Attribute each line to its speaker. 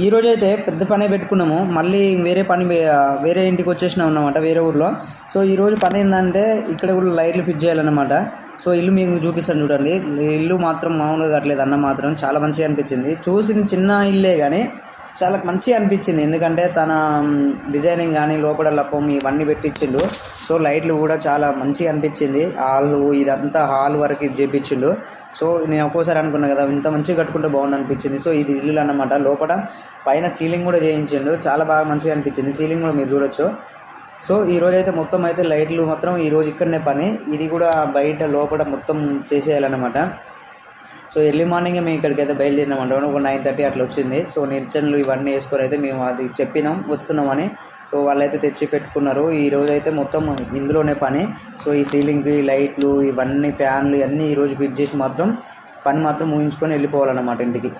Speaker 1: ఈ రోజు అయితే పెద్ద పని పెట్టుకున్నాము. మళ్ళీ వేరే పని వేరే ఇంటికి వచ్చేసినాం అన్నమాట వేరే ఊర్లో. సో ఈరోజు పని ఏంటంటే ఇక్కడ కూడా లైట్లు ఫిట్ చేయాలన్నమాట. సో ఇల్లు మీకు చూపిస్తాను చూడండి. ఇల్లు మాత్రం మామూలుగా కట్టలేదు అన్న మాత్రం. చాలా మంచిగా అనిపించింది. చూసింది చిన్న ఇల్లే కానీ చాలా మంచిగా అనిపించింది. ఎందుకంటే తన డిజైనింగ్ కానీ లోపల లప్పం ఇవన్నీ పెట్టించిండు. సో లైట్లు కూడా చాలా మంచిగా అనిపించింది. హాల్ ఇదంతా హాల్ వరకు ఇది చేపించిండు. సో నేను ఒక్కోసారి అనుకున్నా కదా ఇంత మంచిగా కట్టుకుంటే బాగుంది అనిపించింది. సో ఇది ఇల్లు అన్నమాట. లోపల పైన సీలింగ్ కూడా చేయించిండు. చాలా బాగా మంచిగా అనిపించింది. సీలింగ్ కూడా మీరు చూడొచ్చు. సో ఈ రోజు అయితే మొత్తం అయితే లైట్లు మాత్రం ఈ రోజు ఇక్కడనే పని. ఇది కూడా బయట లోపల మొత్తం చేసేయాలన్నమాట. సో ఎర్లీ మార్నింగ్ మేము ఇక్కడికి అయితే బయలుదేరినామంట ఒక నైన్ థర్టీ అట్లా వచ్చింది. సో నిర్చనలు ఇవన్నీ వేసుకొని అయితే మేము అది చెప్పినాం వస్తున్నామని. సో వాళ్ళైతే తెచ్చి పెట్టుకున్నారు. ఈ రోజు అయితే మొత్తం ఇందులోనే పని. సో ఈ సీలింగ్ ఈ లైట్లు ఇవన్నీ ఫ్యాన్లు ఇవన్నీ ఈరోజు ఫిట్ చేసి మాత్రం పని మాత్రం ఊహించుకొని వెళ్ళిపోవాలన్నమాట ఇంటికి.